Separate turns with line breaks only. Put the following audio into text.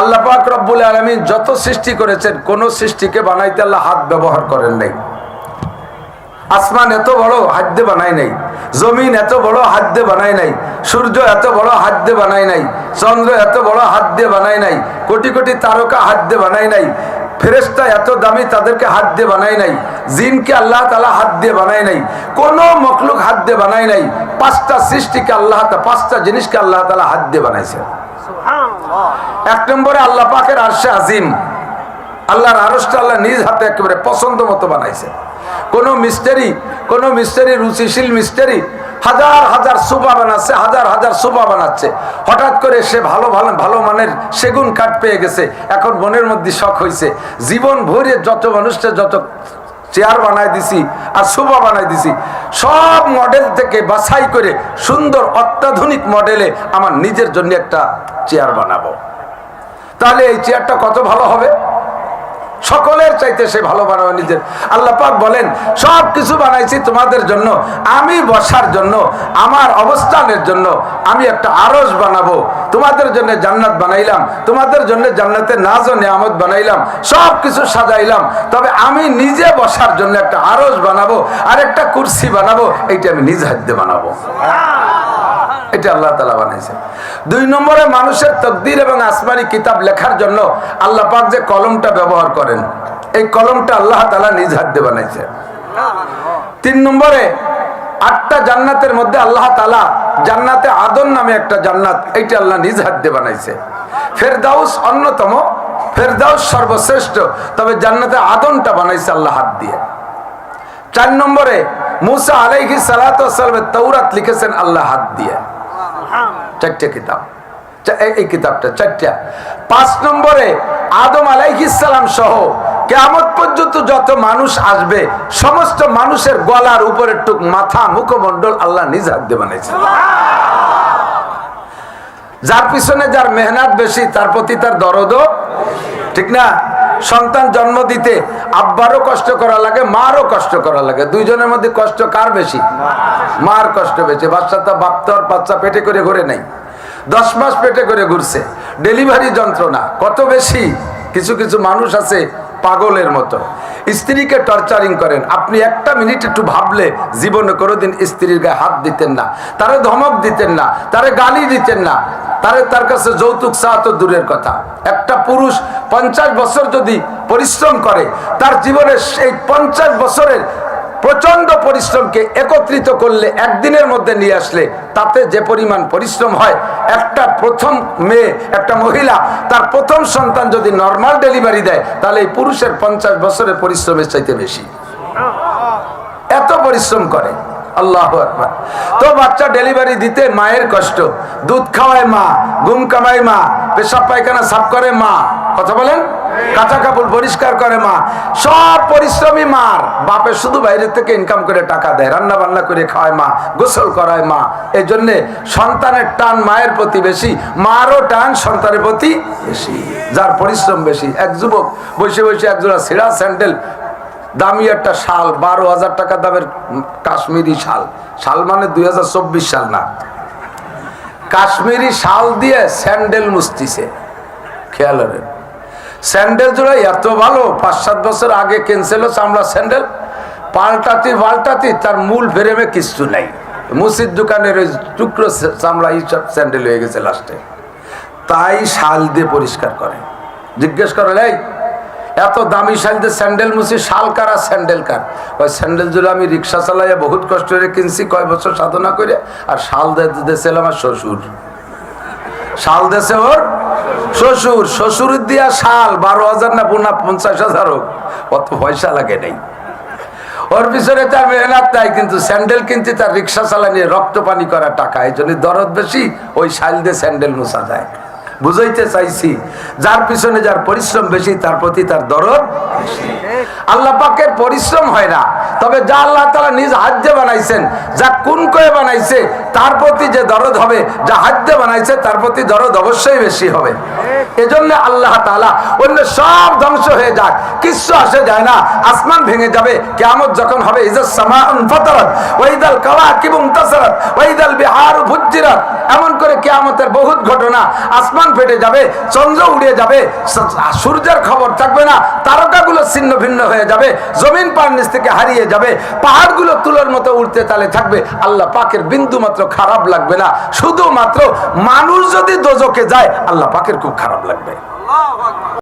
আল্লাহ পাক রব্বুল আলমী যত সৃষ্টি করেছেন, কোন সৃষ্টিকে বানাইতে আল্লাহ হাত ব্যবহার করেন নাই। আসমান এত বড় হাদ্যে বানায় নাই। জমিন এত বড় হাদ্যে বানায় নাই। সূর্য এত বড় হাদ্যে বানায় নাই। চন্দ্র এত বড় হাদ্যে বানায় নাই। কোটি কোটি তারকা হাদ্যে বানায় নাই। ফেরেস্তা এত দামি তাদেরকে হাত দিয়ে বানাই নাই। জিনকে আল্লাহ তালা হাত দিয়ে বানাই নাই। কোন মখলুক হাত দিয়ে বানাই নাই। পাঁচটা সৃষ্টিকে আল্লাহ তা- পাঁচটা জিনিসকে আল্লাহ তালা হাত দিয়ে বানাইছে এক নম্বরে আল্লাহ পাকের আরশে আজিম। আল্লাহর আরসটা আল্লাহ নিজ হাতে একেবারে পছন্দ মতো বানাইছে কোন মিস্টারি কোন মিস্টারি রুচিশীল মিস্টারি হাজার হাজার সোফা বানাচ্ছে, হাজার হাজার সোফা বানাচ্ছে। হঠাৎ করে সে ভালো ভালো ভালো মানের সেগুন কাঠ পেয়ে গেছে। এখন মনের মধ্যে শখ হয়েছে জীবন ভরে যত মানুষটা যত চেয়ার বানাই দিছি আর সোফা বানাই দিছি, সব মডেল থেকে বাছাই করে সুন্দর অত্যাধুনিক মডেলে আমার নিজের জন্য একটা চেয়ার বানাবো। তাহলে এই চেয়ারটা কত ভালো হবে? সকলের চাইতে সে ভালো বানাবে নিজের। আল্লাহ পাক বলেন, সব কিছু বানাইছি তোমাদের জন্য, আমি বসার জন্য, আমার অবস্থানের জন্য, আমি একটা আরস বানাবো। তোমাদের জন্য জান্নাত বানাইলাম, তোমাদের জন্য জান্নাতের নাজ ও নিয়ামত বানাইলাম, সব কিছু সাজাইলাম। তবে আমি নিজে বসার জন্য একটা আরস বানাবো আর একটা কুর্সি বানাবো, এইটা আমি নিজ হাতে বানাবো। এটা আল্লাহ তালা বানাইছে দুই নম্বরে মানুষের তকদির এবং আসমানি কিতাব লেখার জন্য আল্লাহ পাক যে কলমটা ব্যবহার করেন, এই কলমটা আল্লাহ তালা নিজ হাত বানাইছে তিন নম্বরে আটটা জান্নাতের মধ্যে আল্লাহ তালা জান্নাতে আদন নামে একটা জান্নাত, এইটা আল্লাহ নিজ হাত বানাইছে। ফেরদাউস অন্যতম, ফেরদাউস সর্বশ্রেষ্ঠ, তবে জান্নাতে আদনটা বানাইছে আল্লাহ হাত দিয়ে। চার নম্বরে মুসা আলাইহি সালাতামের তৌরাত লিখেছেন আল্লাহ হাত দিয়ে। চারটে কিতাব। এই- কিতাবটা চারটা। পাঁচ নম্বরে আদম আলাইহিসালাম সহ কেমন পর্যন্ত যত মানুষ আসবে, সমস্ত মানুষের গলার উপরের টুক মাথা মুখমণ্ডল আল্লাহ নিজ হাত দিয়ে বানাইছে যার পিছনে যার মেহনত বেশি, তার প্রতি তার দরদও ঠিক না? সন্তান জন্ম দিতে আব্বারও কষ্ট করা লাগে, মারও কষ্ট করা লাগে। দুইজনের মধ্যে কষ্ট কার বেশি? মার কষ্ট বেশি। বাচ্চা তো বাপ্তর বাচ্চা পেটে করে ঘুরে নাই। দশ মাস পেটে করে ঘুরছে। ডেলিভারি যন্ত্রণা। কত বেশি? কিছু কিছু মানুষ আছে পাগলের মতো। স্ত্রীকে টর্চারিং করেন। আপনি একটা মিনিট একটু ভাবলে জীবনে কোনোদিন স্ত্রীর গায়ে হাত দিতেন না। তারে ধমক দিতেন না। তারে গালি দিতেন না। তারে তার কাছে যৌতুক চাওয়া তো দূরের কথা। একটা পুরুষ পঞ্চাশ বছর যদি পরিশ্রম করে, তার জীবনের সেই পঞ্চাশ বছরের প্রচণ্ড পরিশ্রমকে একত্রিত করলে, একদিনের মধ্যে নিয়ে আসলে, তাতে যে পরিমাণ পরিশ্রম হয়, একটা প্রথম মেয়ে, একটা মহিলা, তার প্রথম সন্তান যদি নর্মাল ডেলিভারি দেয়, তাহলে এই পুরুষের পঞ্চাশ বছরের পরিশ্রমের চাইতে বেশি। এত পরিশ্রম করে, আল্লাহ তো বাচ্চা ডেলিভারি দিতে মায়ের কষ্ট, দুধ খাওয়ায় মা, ঘুম কামায় মা, পেশাব পায়খানা সাফ করে মা। কথা বলেন? কাঁচা কাপড় পরিষ্কার করে মা। সব পরিশ্রমী মার। বাপে শুধু বাইরে থেকে ইনকাম করে টাকা দেয় রান্না বান্না করে খাওয়ায় মা, গোসল করায় মা। এই জন্যে সন্তানের টান মায়ের প্রতি বেশি, মারও টান সন্তানের প্রতি বেশি। যার পরিশ্রম বেশি। এক যুবক বসে বসে একজোড়া ছেঁড়া স্যান্ডেল, দামি একটা শাল, বারো হাজার টাকা দামের কাশ্মীরি শাল। শাল মানে দুই হাজার চব্বিশ সাল না। কাশ্মীরি শাল দিয়ে স্যান্ডেল মুস্তিছে খেয়াল রাখেন স্যান্ডেল জোড়া, এত ভালো, পাঁচ সাত বছর আগে কিনছিল চামড়া স্যান্ডেল। পাল্টাতি পাল্টাতি, তার মূল ফ্রেমে কিছু নাই। মুসির দোকানের ওই টুকরো চামড়া এইসব স্যান্ডেল হয়ে গেছে লাস্টে। তাই শাল দিয়ে পরিষ্কার করে। জিজ্ঞেস করে, এই, এত দামি শাল দিয়ে স্যান্ডেল মুছি শাল কার আর স্যান্ডেল কার? ওই স্যান্ডেল জুড়ে আমি রিক্সা চালাইয়া বহুত কষ্ট করে কিনছি, কয় বছর সাধনা করে আর শাল দিয়েছিল আমার শ্বশুর। শাল দেশে ওর শ্বশুর শ্বশুর দিয়া শাল বারো হাজার না পুনা পঞ্চাশ হাজার হোক, অত পয়সা লাগে নেই ওর পিছনে তার মেহনত নাই, কিন্তু স্যান্ডেল কিনতে তার রিক্সা চালানিয়ে রক্ত পানি করা টাকা, এই জন্য দরদ বেশি, ওই শাল দিয়ে স্যান্ডেল মোছা যায় বুঝাইতে চাইছি, যার পিছনে যার পরিশ্রম বেশি, তার প্রতি তার দরদ। আল্লাহ পাকের পরিশ্রম হয় না, তবে যা আল্লাহ তালা নিজ হাজ্যে বানাইছেন, যা কোন কয়ে বানাইছে, তার প্রতি যে দরদ হবে, যা হাজ্যে বানাইছে, তার প্রতি দরদ অবশ্যই বেশি হবে। এজন্য আল্লাহ তাআলা অন্য সব ধ্বংস হয়ে যাক, কিচ্ছু আসে যায় না, আসমান ভেঙে যাবে, কেয়ামত যখন হবে সূর্যের খবর থাকবে না ছিন্ন হয়ে যাবে, জমিন নিচ থেকে হারিয়ে যাবে, পাহাড়গুলো তুলোর মতো উঠতে তালে থাকবে, আল্লাহ পাকের বিন্দু মাত্র খারাপ লাগবে না, শুধুমাত্র মানুষ যদি দোজকে যায়, আল্লাহ পাকের খুব খারাপ লাগবে।